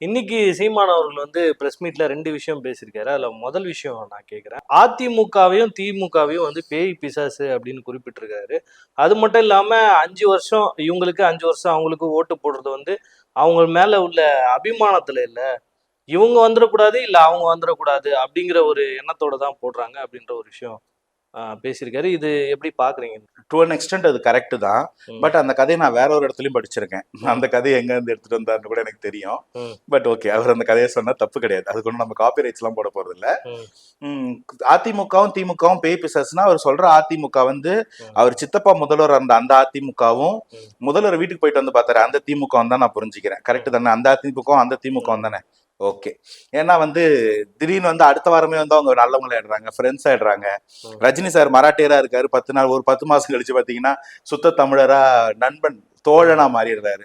இன்னைக்கு சீமான் அவர்கள் வந்து பிரஸ் மீட்ல ரெண்டு விஷயம் பேசியிருக்காரு. அதுல முதல் விஷயம் நான் கேட்கிறேன். அதிமுகவையும் திமுகவையும் வந்து பேய் பிசாசு அப்படின்னு குறிப்பிட்டிருக்காரு. அது மட்டும் இல்லாம அஞ்சு வருஷம் இவங்களுக்கு அஞ்சு வருஷம் அவங்களுக்கு ஓட்டு போடுறது வந்து அவங்க மேல உள்ள அபிமானத்துல இல்ல. இவங்க வந்துடக்கூடாது இல்ல அவங்க வந்துடக்கூடாது அப்படிங்கிற ஒரு எண்ணத்தோட தான் போடுறாங்க அப்படின்ற ஒரு விஷயம். பேசியிருக்காரு. இது எப்படி பாக்குறீங்க? டு அன் எக்ஸ்டென்ட் அது கரெக்ட் தான். பட் அந்த கதையை நான் வேற ஒரு இடத்துலயும் படிச்சிருக்கேன். அந்த கதையை எங்க இருந்து எடுத்துட்டு வந்தாருன்னு கூட எனக்கு தெரியும். பட் ஓகே அவர் அந்த கதையை சொன்னா தப்பு கிடையாது. அதுக்கு ஒன்றும் நம்ம காப்பி ரைட்ஸ் எல்லாம் போட போறது இல்ல. அதிமுகவும் திமுகவும் பேய் பிசாசுனா அவர் சொல்ற அதிமுக வந்து. அவர் சித்தப்பா முதல்வர் அந்த அந்த அதிமுகவும். முதல்வர் வீட்டுக்கு போயிட்டு வந்து பார்த்தாரு. அந்த திமுக தான் நான் புரிஞ்சுக்கிறேன். கரெக்ட் தானே? அந்த அதிமுகவும் அந்த திமுக தானே? ஓகே ஏன்னா வந்து திடீர்னு வந்து அடுத்த வாரமே வந்து அவங்க நல்லவங்க ஆயிடுறாங்க ஃப்ரெண்ட்ஸ் ஆயிடுறாங்க. ரஜினி சார் மராட்டியரா இருக்காரு பத்து நாள் ஒரு பத்து மாசம் கழிச்சு பாத்தீங்கன்னா சுத்த தமிழரா நண்பன் தோழனா மாறிடுறாரு.